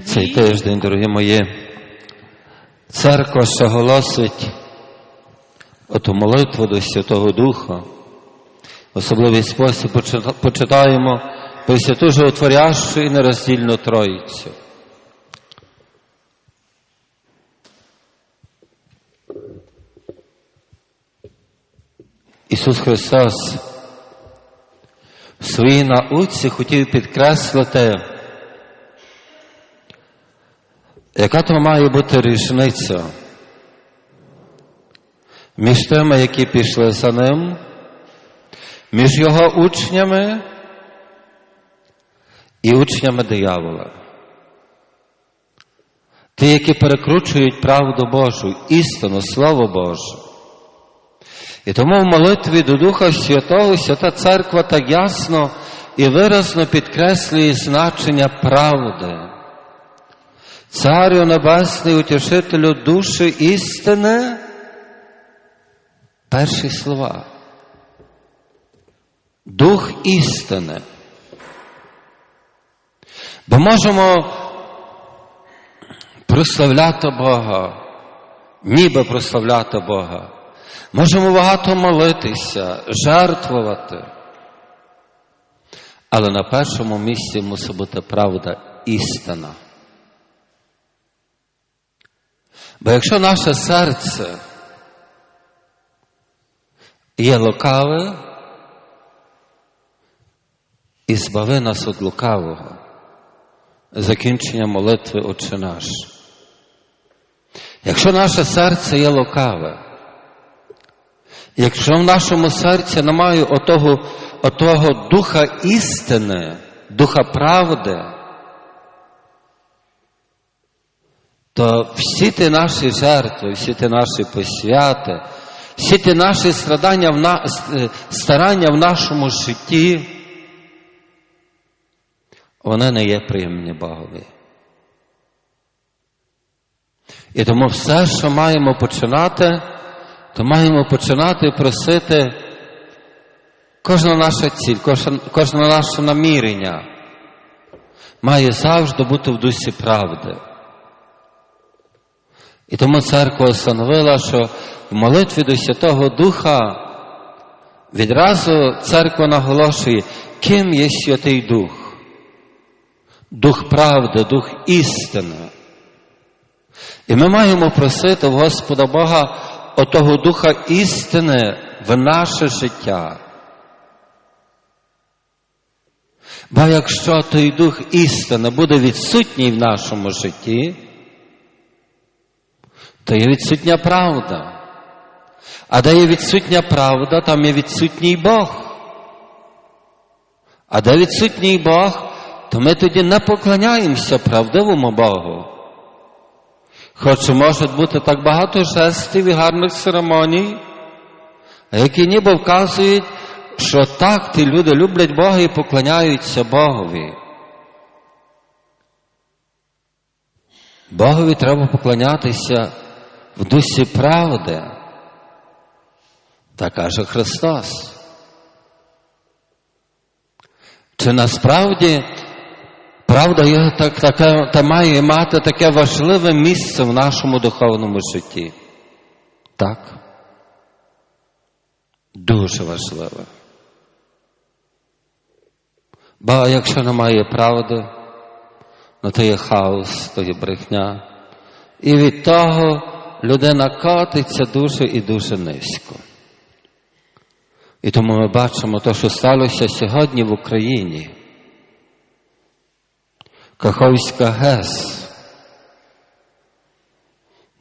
Цей тиждень, дорогі мої, церква ще голосить оту молитву до Святого Духа. В особливий спосіб почита- почитаємо Пресвяту Животворящу і нероздільну Троїцю. Ісус Христос в своїй науці хотів підкреслити, яка то має бути різниця між тими, які пішли за ним, між його учнями і учнями диявола? Ті, які перекручують правду Божу, істину, Слово Боже. І тому в молитві до Духа Святого Свята Церква так ясно і виразно підкреслює значення правди. Царю Небесний, утішителю душі істини, перші слова. Дух істини. Бо можемо прославляти Бога, ніби прославляти Бога. Можемо багато молитися, жертвувати. Але на першому місці мусить бути правда істина. Бо якщо наше серце є лукаве, і збави нас від лукавого, закінчення молитви Отче наш. Якщо наше серце є лукаве, якщо в нашому серці немає отого, отого духа істини, духа правди, то всі ті наші жертви, всі ті наші посвяти, всі ті наші страдання в на, старання в нашому житті, вони не є приємні Богові. І тому все, що маємо починати, то маємо починати просити кожна наша ціль, кожне наше намірення має завжди бути в дусі правди. І тому церква встановила, що в молитві до Святого Духа відразу церква наголошує, ким є Святий Дух. Дух правди, дух істини. І ми маємо просити в Господа Бога отого Духа істини в наше життя. Бо якщо той Дух істини буде відсутній в нашому житті, то є відсутня правда. А де є відсутня правда, там є відсутній Бог. А де відсутній Бог, то ми тоді не поклоняємося правдивому Богу. Хоч може бути так багато жестів і гарних церемоній, які ніби вказують, що так ті люди люблять Бога і поклоняються Богові. Богові треба поклонятися в дусі правди. Так каже Христос. Чи насправді правда є так, таке, та має мати таке важливе місце в нашому духовному житті? Так. Дуже важливе. Бо якщо немає правди, ну то є хаос, то є брехня. І від того людина котиться дуже і дуже низько. І тому ми бачимо те, що сталося сьогодні в Україні. Каховська ГЕС.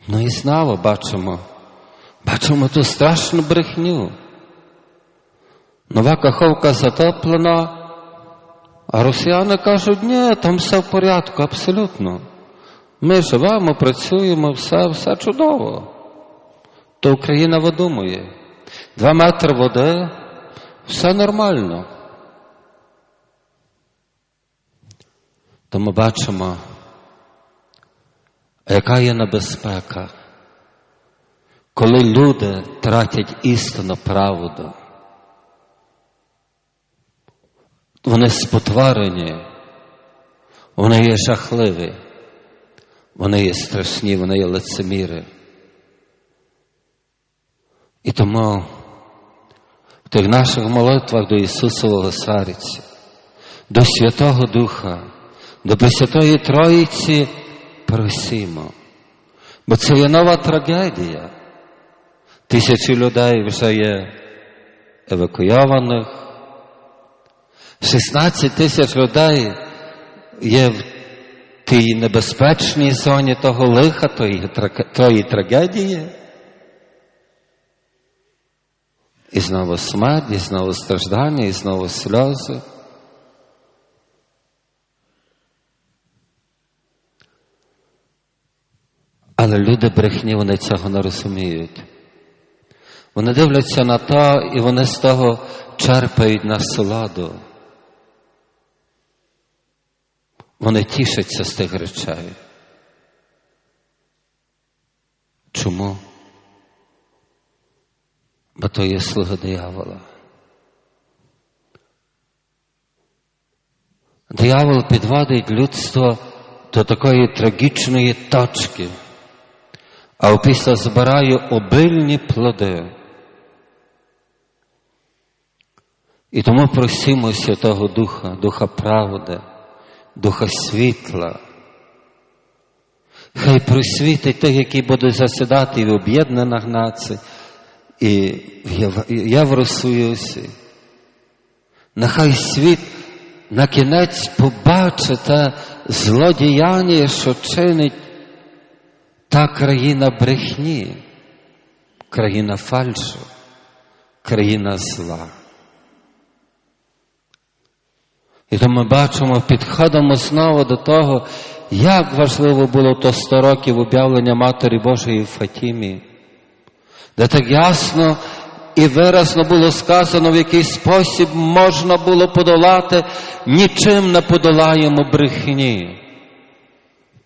Ну і знову бачимо, бачимо ту страшну брехню. Нова Каховка затоплена, а росіяни кажуть, ні, там все в порядку, абсолютно. Ми живемо, працюємо, все, все чудово. То Україна видумує. Два метри води, все нормально. То ми бачимо, яка є небезпека, коли люди тратять істину правду. Вони спотворені, вони є жахливі. Вони є страшні, вони є лицеміри. І тому в тих наших молитвах до Ісусового Цариці, до Святого Духа, до Пресвятої Троїці просимо. Бо це є нова трагедія. Тисячі людей вже є евакуйованих. 16 тисяч людей є в тій небезпечній зоні того лиха, тої, тої трагедії. І знову смерть, і знову страждання, і знову сльози. Але люди брехні, вони цього не розуміють. Вони дивляться на то, і вони з того черпають насолоду. Вони тішаться з тих речей. Чому? Бо то є слуга диявола. Диявол підводить людство до такої трагічної точки, а опісля збирає обильні плоди. І тому просимо Святого Духа, Духа правди, Духа світла. Хай просвітить тих, які будуть засідати в об'єднаних націй, і в Євросоюзі. Нехай світ на кінець побачить те злодіяння, що чинить та країна брехні, країна фальшу, країна зла. І то ми бачимо, підходимо знову до того, як важливо було то 100 років об'явлення Матері Божої в Фатімі, де так ясно і виразно було сказано, в який спосіб можна було подолати, нічим не подолаємо брехні.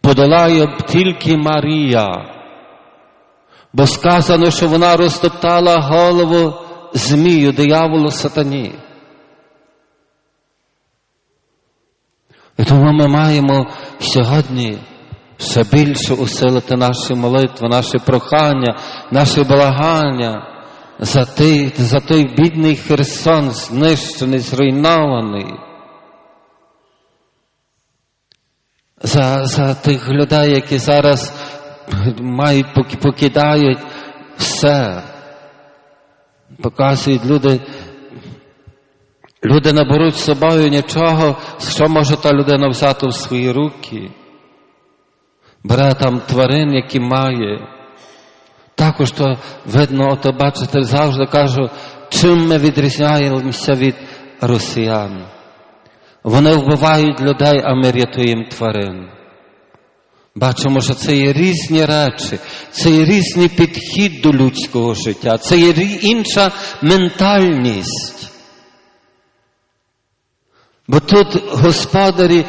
Подолає тільки Марія, бо сказано, що вона розтоптала голову змію, дияволу сатані. І тому ми маємо сьогодні ще більше усилити наші молитви, наші прохання, наші благання за той, за той бідний Херсон, знищений, зруйнований. За, за тих людей, які зараз мають, покидають все. Показують люди, Люди не беруть з собою нічого, що може та людина взяти в свої руки. Бере там тварин, які має. Також то видно, ото бачите, завжди кажу, чим ми відрізняємося від росіян. Вони вбивають людей, а ми рятуємо тварин. Бачимо, що це є різні речі, це є різний підхід до людського життя, це є інша ментальність. Бо тут господарі,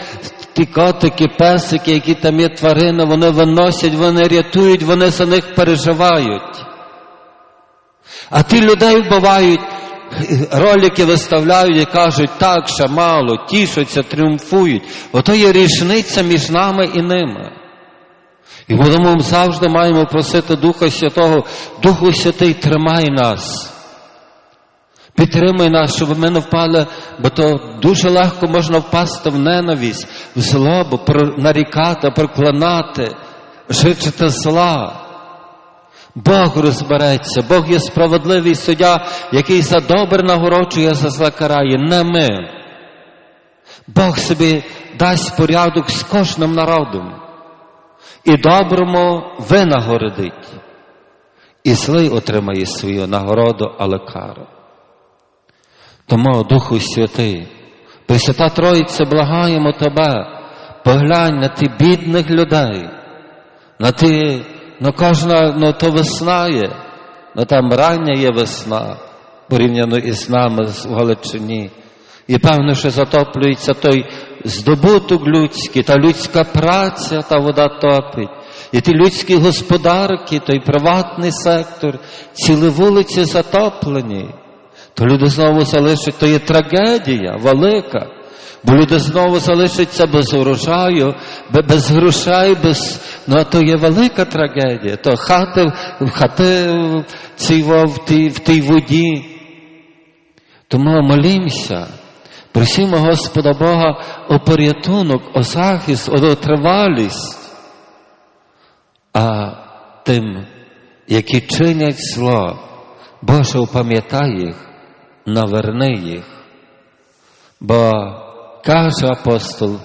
ті котики, песики, які там є тварини, вони виносять, вони рятують, вони за них переживають. А ті людей вбивають, ролики виставляють і кажуть, так, ще мало, тішаться, тріумфують. Ото є різниця між нами і ними. І тому завжди маємо просити Духа Святого, Духу Святий, тримай нас. Підтримуй нас, щоб ми не впали, бо то дуже легко можна впасти в ненависть, в злобу, нарікати, проклинати, жичити зла. Бог розбереться, Бог є справедливий суддя, який за добре нагороджує, за зле карає, не ми. Бог собі дасть порядок з кожним народом і доброму винагородить, і злий отримає свою нагороду, але кару. Тому, Духу Святий, Пресвята Троїця, благаємо Тебе, поглянь на ті бідних людей, на ті, ну кожна, ну то весна є, ну там рання є весна, порівняно із нами в Галичині. І певно, що затоплюється той здобуток людський, та людська праця, та вода топить. І ті людські господарки, той приватний сектор, цілі вулиці затоплені то люди знову залишать, то є трагедія велика. Бо люди знову залишаться без урожаю, без грошей, без... ну а то є велика трагедія. То хати, хати цій, в тій, в тій воді. Тому молімося, просімо Господа Бога о порятунок, о захист, о тривалість. А тим, які чинять зло, Боже, опам'ятай їх, наверни їх. Бо каже апостол,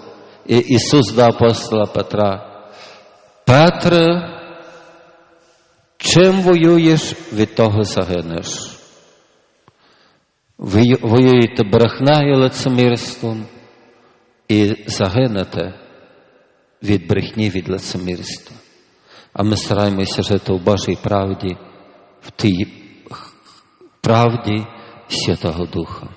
і Ісус до апостола Петра, Петре, чим воюєш, від того загинеш. Ви воюєте брехнею лицемірством і загинете від брехні, від лицемірства. А ми стараємося жити в Божій правді, в тій правді Святого Духа.